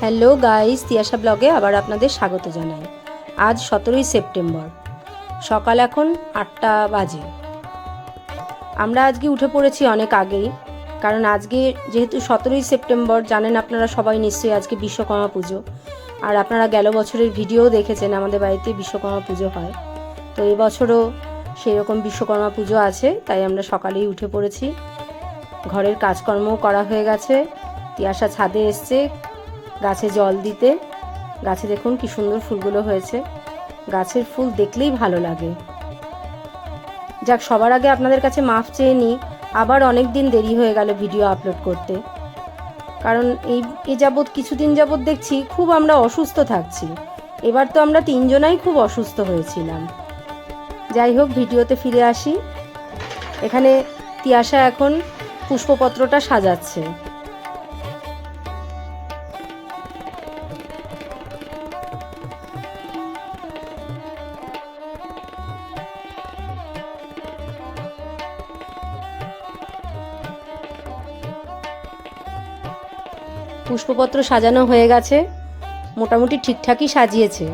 Hello guys Tiyasha ব্লগে আবার আপনাদের স্বাগত জানাই। আজ সতেরোই সেপ্টেম্বর, সকাল এখন আটটা বাজে। আমরা আজকে উঠে পড়েছি অনেক আগেই কারণ আজকে যেহেতু সতেরোই সেপ্টেম্বর, জানেন আপনারা সবাই নিশ্চয়ই আজকে বিশ্বকর্মা পুজো। আর আপনারা গেল বছরের ভিডিও দেখেছেন, আমাদের বাড়িতে বিশ্বকর্মা পুজো হয়। তো এবছরও সেই রকম বিশ্বকর্মা পুজো আছে, তাই আমরা সকালেই উঠে পড়েছি। ঘরের কাজকর্মও করা হয়ে গেছে। তিয়াশা ছাদে এসছে গাছে জল দিতে। গাছে দেখুন কি সুন্দর ফুলগুলো হয়েছে। গাছের ফুল দেখলেই ভালো লাগে। যাক, সবার আগে আপনাদের কাছে মাফ চেয়ে নিই। আবার অনেক দিন দেরি হয়ে গেল ভিডিও আপলোড করতে। কারণ এই, এ যাবৎ কিছুদিন যাবৎ দেখছি খুব আমরা অসুস্থ থাকছি। এবার তো আমরা তিনজনাই খুব অসুস্থ হয়েছিলাম। যাই হোক, ভিডিওতে ফিরে আসি। এখানে তিয়াশা এখন পুষ্পপত্রটা সাজাচ্ছে। পুষ্পপত্র সাজানো হয়ে গেছে, মোটামুটি ঠিকঠাকই সাজিয়েছে।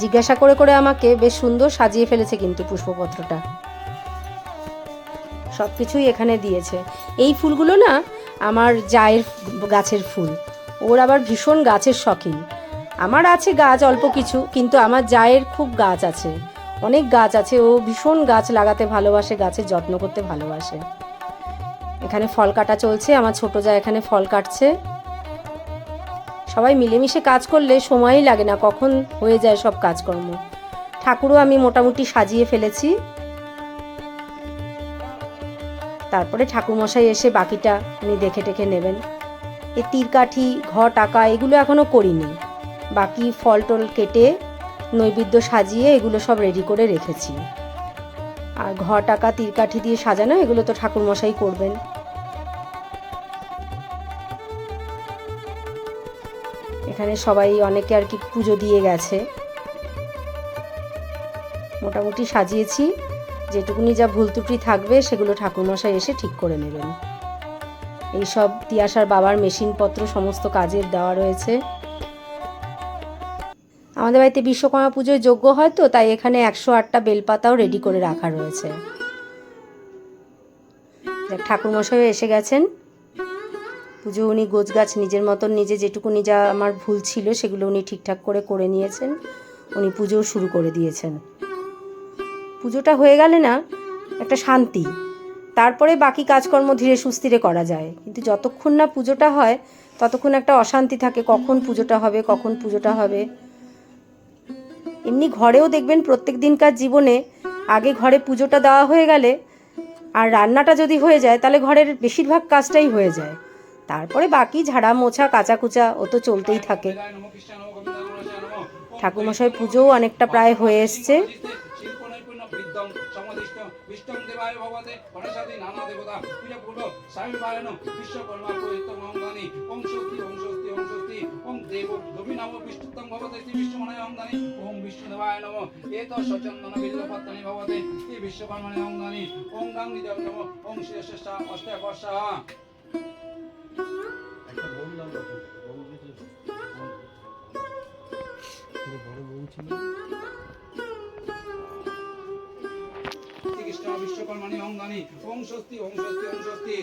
জিজ্ঞাসা করে করে আমাকে বেশ সুন্দর সাজিয়ে ফেলেছে কিন্তু পুষ্পপত্রটা। সব কিছুই এখানে দিয়েছে। এই ফুলগুলো না আমার জায়ের গাছের ফুল। ওর আবার ভীষণ গাছের শখিন। আমার আছে গাছ অল্প কিছু, কিন্তু আমার জায়ের খুব গাছ আছে। অনেক গাছ আছে, ও ভীষণ গাছ লাগাতে ভালোবাসে, গাছের যত্ন করতে ভালোবাসে। এখানে ফল কাটা চলছে, আমার ছোট যা এখানে ফল কাটছে। সবাই মিলেমিশে কাজ করলে সময়ই লাগে না, কখন হয়ে যায় সব কাজকর্ম। ঠাকুরও আমি মোটামুটি সাজিয়ে ফেলেছি। তারপরে ঠাকুরমশাই এসে বাকিটা উনি দেখে টেখে নেবেন। এই তীরকাঠি ঘ টাকা এগুলো এখনও করিনি। বাকি ফল টল কেটে নৈবেদ্য সাজিয়ে এগুলো সব রেডি করে রেখেছি। আর ঘ টাকা তীরকাঠি দিয়ে সাজানো এগুলো তো ঠাকুরমশাই করবেন। এখানে সবাই অনেকে আর কি পুজো দিয়ে গেছে। মোটামুটি সাজিয়েছি। যেটুকুনি যা ভুল ত্রুটি থাকবে, সেগুলো ঠাকুরমশাই এসে ঠিক করে নেবেন। এইসব তিয়াসার বাবার মেশিনপত্র, সমস্ত কাজের দেওয়া রয়েছে। আমাদের বাড়িতে বিশ্বকর্মা পুজোয় যোগ্য হয় তো, তাই এখানে একশো আটটা বেলপাতাও রেডি করে রাখা রয়েছে। ঠাকুরমশাইও এসে গেছেন। পুজো উনি গোছ গাছ নিজের মতন নিজে যেটুকুনি যা আমার ভুল ছিল সেগুলো উনি ঠিকঠাক করে করে নিয়েছেন। উনি পুজোও শুরু করে দিয়েছেন। পুজোটা হয়ে গেলে না, একটা শান্তি। তারপরে বাকি কাজকর্ম ধীরে সুস্থিরে করা যায়। কিন্তু যতক্ষণ না পুজোটা হয়, ততক্ষণ একটা অশান্তি থাকে, কখন পুজোটা হবে, কখন পুজোটা হবে। এমনি ঘরেও দেখবেন প্রত্যেক দিনকার জীবনে আগে ঘরে পুজোটা দেওয়া হয়ে গেলে আর রান্নাটা যদি হয়ে যায়, তাহলে ঘরের বেশিরভাগ কাজটাই হয়ে যায়। তারপরে বাকি ঝাড়া মোছা কাচা কুচা ও তো চলতেই থাকে ঠাকুরমশাই পুজোও অনেকটা প্রায় হয়ে এসছে বড় বোম ছিল শ্রীকৃষ্ণ বিশ্বকর্মণি অঙ্গানি। ওম স্বস্তি স্বস্তি।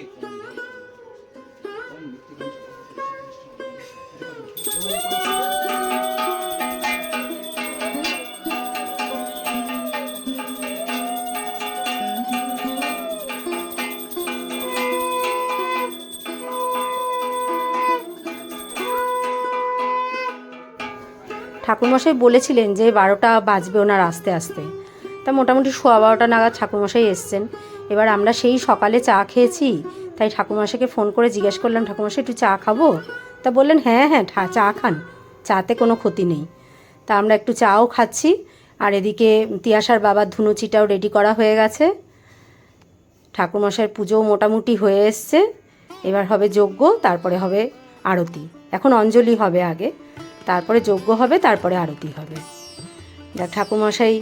ঠাকুরমশাই বলেছিলেন যে বারোটা বাজবে ওনার আস্তে আস্তে। তা মোটামুটি সোয়া বারোটা নাগাদ ঠাকুরমশাই এসছেন। এবার আমরা সেই সকালে চা খেয়েছি, তাই ঠাকুরমশাইকে ফোন করে জিজ্ঞেস করলাম, ঠাকুরমশাই, একটু চা খাব? তা বললেন হ্যাঁ হ্যাঁ চা খান, চাতে কোনো ক্ষতি নেই। তা আমরা একটু চাও খাচ্ছি, আর এদিকে তিয়াসার বাবার ধুনুচিটাও রেডি করা হয়ে গেছে। ঠাকুরমশাইয়ের পুজোও মোটামুটি হয়ে এসছে। এবার হবে যজ্ঞ, তারপরে হবে আরতি। এখন অঞ্জলি হবে আগে। তারপরে যজ্ঞ হবে, তারপরে আরতি হবে। যা ঠাকুমশাই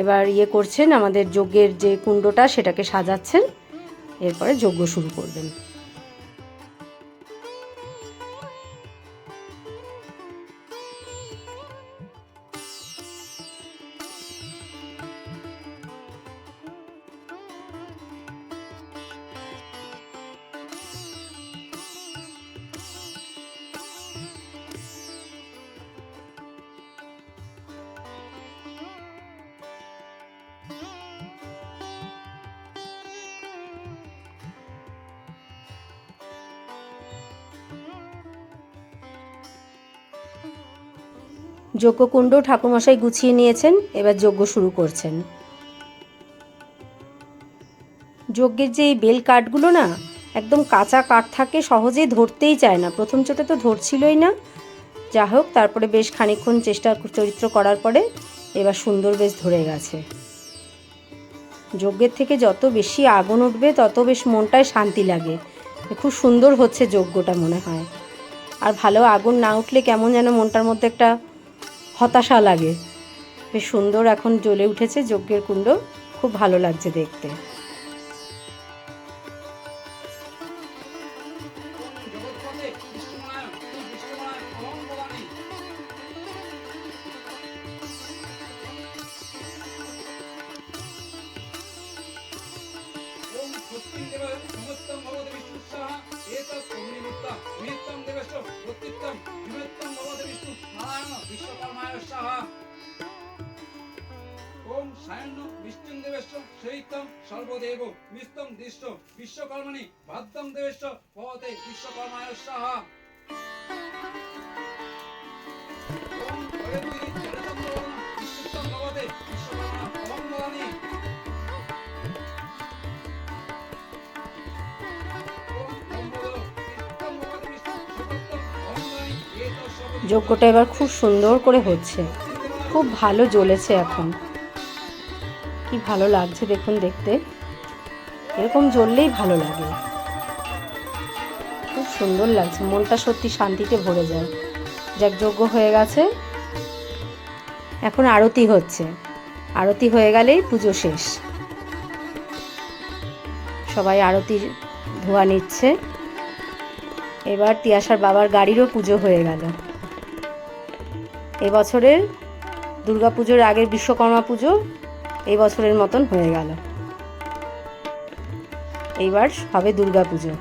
এবার ইয়ে করছেন, আমাদের যজ্ঞের যে কুণ্ডটা সেটাকে সাজাচ্ছেন, এরপরে যজ্ঞ শুরু করবেন। যজ্ঞকুণ্ড ঠাকুরমশাই গুছিয়ে নিয়েছেন, এবার যজ্ঞ শুরু করছেন। যজ্ঞের যে এই বেল কাঠগুলো না, একদম কাঁচা কাঠ থাকে সহজেই ধরতেই চায় না। প্রথম চোটে তো ধরছিলই না। যা হোক, তারপরে বেশ খানিকক্ষণ চেষ্টা চরিত্র করার পরে এবার সুন্দর বেশ ধরে গেছে। যজ্ঞের থেকে যত বেশি আগুন উঠবে, তত বেশ মনটায় শান্তি লাগে। খুব সুন্দর হচ্ছে যজ্ঞটা মনে হয়। আর ভালো আগুন না উঠলে কেমন যেন মনটার মধ্যে একটা হতাশা লাগে। বেশ সুন্দর এখন জ্বলে উঠেছে যজ্ঞের কুণ্ড। খুব ভালো লাগছে দেখতে। বিশ্বকর্মা অহং বদামি ওম ব্রহ্মদেব বিষ্ণুত্তং ভবতে বিষ্ণু সর্বত্তম অহং বদামি এতৎ সর্বদেব যজ্ঞটা এবার খুব সুন্দর করে হচ্ছে। খুব ভালো জ্বলেছে এখন। কি ভালো লাগছে দেখুন দেখতে। এরকম জ্বললেই ভালো লাগে। খুব সুন্দর লাগছে, মনটা সত্যি শান্তিতে ভরে যায়। যাক, যজ্ঞ হয়ে গেছে। এখন আরতি হচ্ছে। আরতি হয়ে গেলেই পুজো শেষ। সবাই আরতির ধোয়া নিচ্ছে। এবার তিয়াসার বাবার গাড়িরও পুজো হয়ে গেল। এবছরের দুর্গা পুজোর আগের বিশ্বকর্মা পুজো এই বছরের মতন হয়ে গেল। এইবার হবে দুর্গা পুজো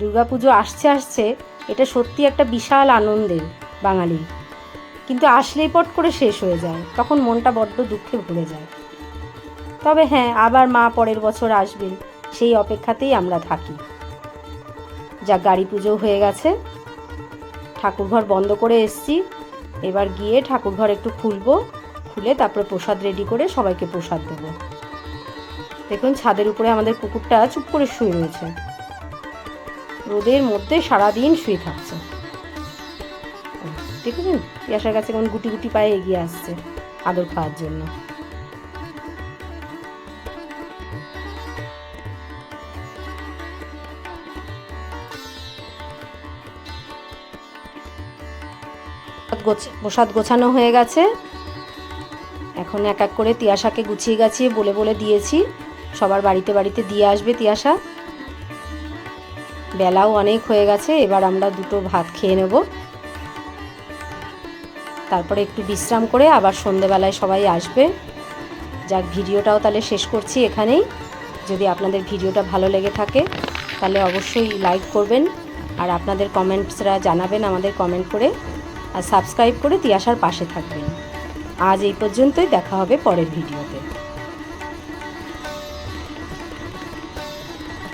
দুর্গা পুজো আসছে আসছে এটা সত্যি একটা বিশাল আনন্দের বাঙালির কিন্তু আসলেই পট করে শেষ হয়ে যায়, তখন মনটা বড্ড দুঃখে ভরে যায়। তবে হ্যাঁ আবার মা পরের বছর আসবেন সেই অপেক্ষাতেই আমরা থাকি। যা গাড়ি পুজো হয়ে গেছে, ঠাকুরঘর বন্ধ করে এসছি। এবার গিয়ে ঠাকুরঘর একটু খুলবো। খুলে তারপরে প্রসাদ রেডি করে সবাইকে প্রসাদ দেবো। দেখুন, ছাদের উপরে আমাদের কুকুরটা চুপ করে শুয়ে রয়েছে। রোদের মধ্যে সারাদিন শুয়ে থাকছে। দেখেছেন পিয়াসার কাছে কেমন গুটি গুটি পায়ে এগিয়ে আসছে আদর খাওয়ার জন্য। প্রসাদ গোছানো হয়ে গেছে। এখন এক এক করে তিয়াশাকে গুছিয়ে গাছিয়ে বলে বলে দিয়েছি। সবার বাড়িতে বাড়িতে দিয়ে আসবে তিয়াশা। বেলাও অনেক হয়ে গেছে, এবার আমরা দুটো ভাত খেয়ে নেব। তারপরে একটু বিশ্রাম করে আবার সন্ধেবেলায় সবাই আসবে। যাক, ভিডিওটাও তাহলে শেষ করছি এখানেই। যদি আপনাদের ভিডিওটা ভালো লেগে থাকে, তাহলে অবশ্যই লাইক করবেন আর আপনাদের কমেন্টসরা জানাবেন আমাদের কমেন্ট করে। আর সাবস্ক্রাইব করে তিয়াশার পাশে থাকবেন। আজ এই পর্যন্তই দেখা হবে পরের ভিডিওতে।